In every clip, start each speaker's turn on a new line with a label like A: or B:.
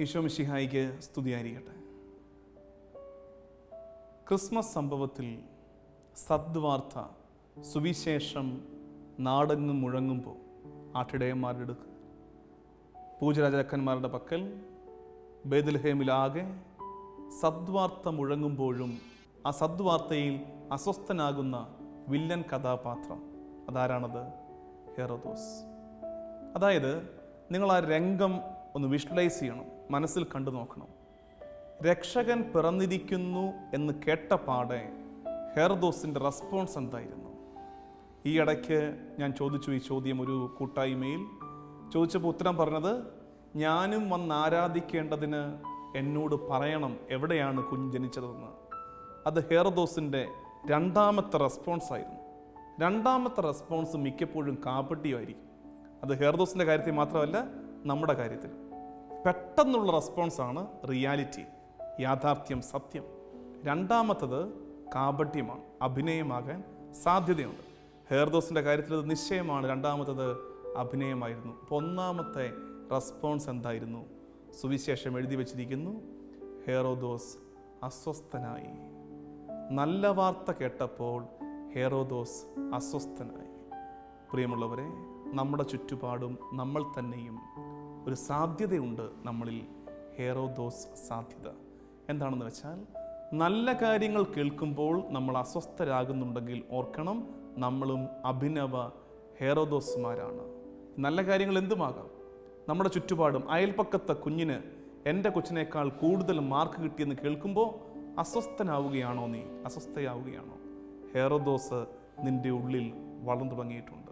A: ഈശോ മിശിഹായിക്ക് സ്തുതിയായിരിക്കട്ടെ. ക്രിസ്മസ് സംഭവത്തിൽ സദ്വാർത്ത സുവിശേഷം നാടെങ്ങും മുഴങ്ങുമ്പോൾ ആട്ടിടയന്മാരുടെ അടുക്ക് പൂജരാജാക്കന്മാരുടെ പക്കൽ ബേദൽഹേമിലാകെ സദ്വാർത്ത മുഴങ്ങുമ്പോഴും ആ സദ്വാർത്തയിൽ അസ്വസ്ഥനാകുന്ന വില്ലൻ കഥാപാത്രം അതാരാണത്? ഹെറോദോസ്. അതായത് നിങ്ങൾ ആ രംഗം ഒന്ന് വിഷ്വലൈസ് ചെയ്യണം മനസ്സിൽ കണ്ടു നോക്കണം. രക്ഷകൻ പിറന്നിരിക്കുന്നു എന്ന് കേട്ട പാടെ ഹെർദോസിന്റെ റെസ്പോൺസ് എന്തായിരുന്നു? ഈ ഇടയ്ക്ക് ഞാൻ ചോദിച്ചു ഈ ചോദ്യം ഒരു കൂട്ടായ്മയിൽ. ചോദിച്ചപ്പോൾ ഉത്തരം പറഞ്ഞത് ഞാനും വന്ന് ആരാധിക്കേണ്ടതിന് എന്നോട് പറയണം എവിടെയാണ് കുഞ്ഞ് ജനിച്ചതെന്ന്. അത് ഹെയർദോസിന്റെ രണ്ടാമത്തെ റെസ്പോൺസ് ആയിരുന്നു. രണ്ടാമത്തെ റെസ്പോൺസ് മിക്കപ്പോഴും കാപ്പട്ടിയുമായിരിക്കും അത് ഹെയർദോസിന്റെ കാര്യത്തിൽ മാത്രമല്ല നമ്മുടെ കാര്യത്തിൽ പെട്ടെന്നുള്ള റെസ്പോൺസാണ് റിയാലിറ്റി യാഥാർത്ഥ്യം സത്യം. രണ്ടാമത്തത് കാപട്യമാണ് അഭിനയമാകാൻ സാധ്യതയുണ്ട്. ഹെയർദോസിന്റെ കാര്യത്തിൽ ഇത് നിശ്ചയമാണ്. രണ്ടാമത്തത് അഭിനയമായിരുന്നു. അപ്പോൾ ഒന്നാമത്തെ റെസ്പോൺസ് എന്തായിരുന്നു? സുവിശേഷം എഴുതി വച്ചിരിക്കുന്നു ഹെയറോദോസ് അസ്വസ്ഥനായി. നല്ല വാർത്ത കേട്ടപ്പോൾ ഹെയറോദോസ് അസ്വസ്ഥനായി. പ്രിയമുള്ളവരെ നമ്മുടെ ചുറ്റുപാടും നമ്മൾ തന്നെയും ഒരു സാധ്യതയുണ്ട് നമ്മളിൽ ഹെയറോദോസ് സാധ്യത. എന്താണെന്ന് വെച്ചാൽ നല്ല കാര്യങ്ങൾ കേൾക്കുമ്പോൾ നമ്മൾ അസ്വസ്ഥരാകുന്നുണ്ടെങ്കിൽ ഓർക്കണം നമ്മളും അഭിനവ ഹേറോദോസ്മാരാണ്. നല്ല കാര്യങ്ങൾ എന്തുമാകാം? നമ്മുടെ ചുറ്റുപാടും അയൽപ്പക്കത്തെ കുഞ്ഞിന് എന്റെ കൊച്ചിനേക്കാൾ കൂടുതൽ മാർക്ക് കിട്ടിയെന്ന് കേൾക്കുമ്പോൾ അസ്വസ്ഥനാവുകയാണോ നീ? അസ്വസ്ഥയാവുകയാണോ? ഹേറോദോസ് നിന്റെ ഉള്ളിൽ വളർന്നു തുടങ്ങിയിട്ടുണ്ട്.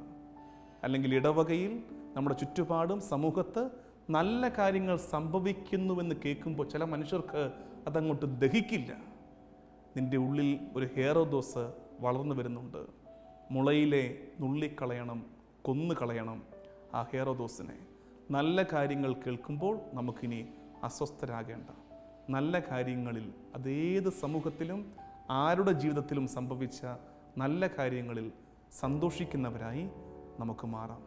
A: അല്ലെങ്കിൽ ഇടവകയിൽ നമ്മുടെ ചുറ്റുപാടും സമൂഹത്ത് നല്ല കാര്യങ്ങൾ സംഭവിക്കുന്നുവെന്ന് കേൾക്കുമ്പോൾ ചില മനുഷ്യർക്ക് അതങ്ങോട്ട് ദഹിക്കില്ല. നിന്റെ ഉള്ളിൽ ഒരു ഹെയറോദോസ് വളർന്നു വരുന്നുണ്ട്. മുളയിലെ നുള്ളിക്കളയണം കൊന്നു കളയണം ആ ഹെയറോദോസിനെ നല്ല കാര്യങ്ങൾ കേൾക്കുമ്പോൾ നമുക്കിനി അസ്വസ്ഥരാകേണ്ട. നല്ല കാര്യങ്ങളിൽ അതേത് സമൂഹത്തിലും ആരുടെ ജീവിതത്തിലും സംഭവിച്ച നല്ല കാര്യങ്ങളിൽ സന്തോഷിക്കുന്നവരായി നമുക്ക് മാറാം.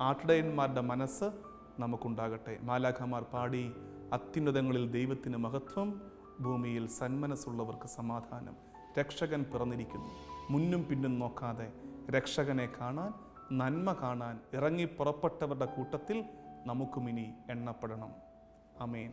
A: ആട്ടിടയന്മാരുടെ മനസ്സ് നമുക്കുണ്ടാകട്ടെ. മാലാഖമാർ പാടി അത്യുന്നതങ്ങളിൽ ദൈവത്തിന് മഹത്വം ഭൂമിയിൽ സന്മനസ്സുള്ളവർക്ക് സമാധാനം. രക്ഷകൻ പിറന്നിരിക്കുന്നു. മുന്നും പിന്നും നോക്കാതെ രക്ഷകനെ കാണാൻ നന്മ കാണാൻ ഇറങ്ങി പുറപ്പെട്ടവരുടെ കൂട്ടത്തിൽ നമുക്കും ഇനി എണ്ണപ്പെടണം അമേൻ